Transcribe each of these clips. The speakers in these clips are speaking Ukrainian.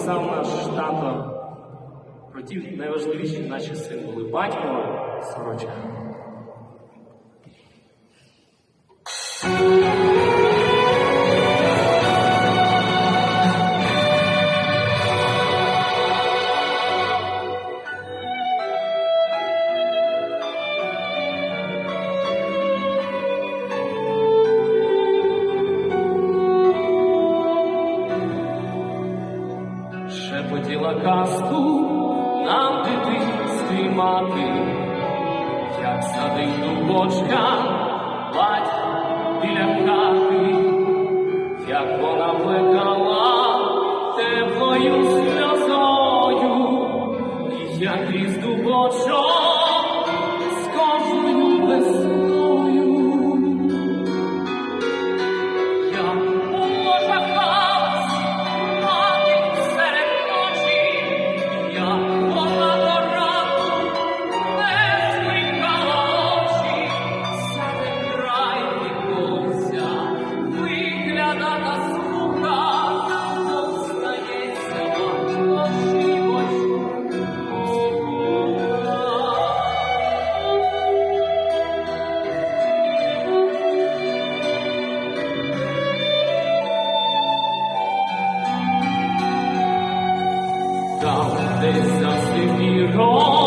писав наш тато про ті найважливіші наші символи батько сорочка. казку нам дитинстві стримати, як садить дубочка, бать біля хати, як вона плекала теплою сльозою, і як із дубочок. Down this dusty hero.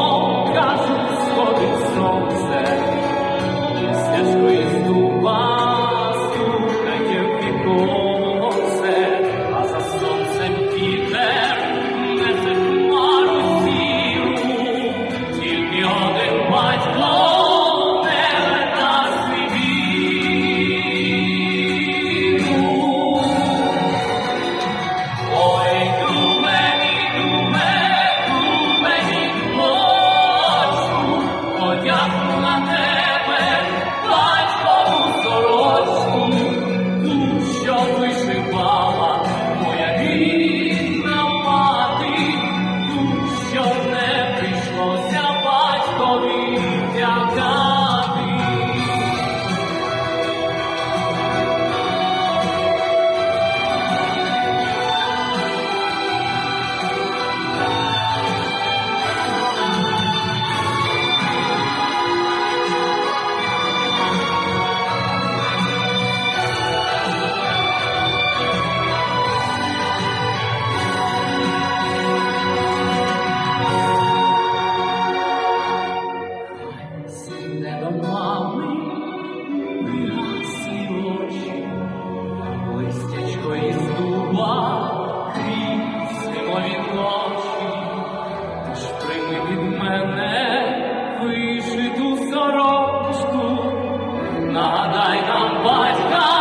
Dai Campania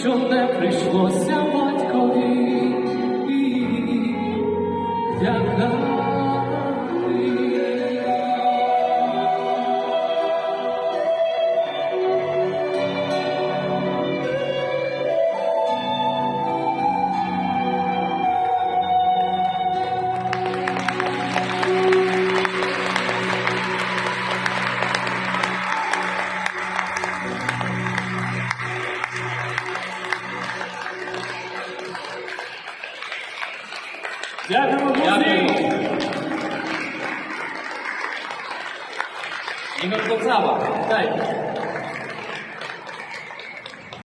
що не прийшлося батькові, як Дякую. Ігор Козава, вітайте.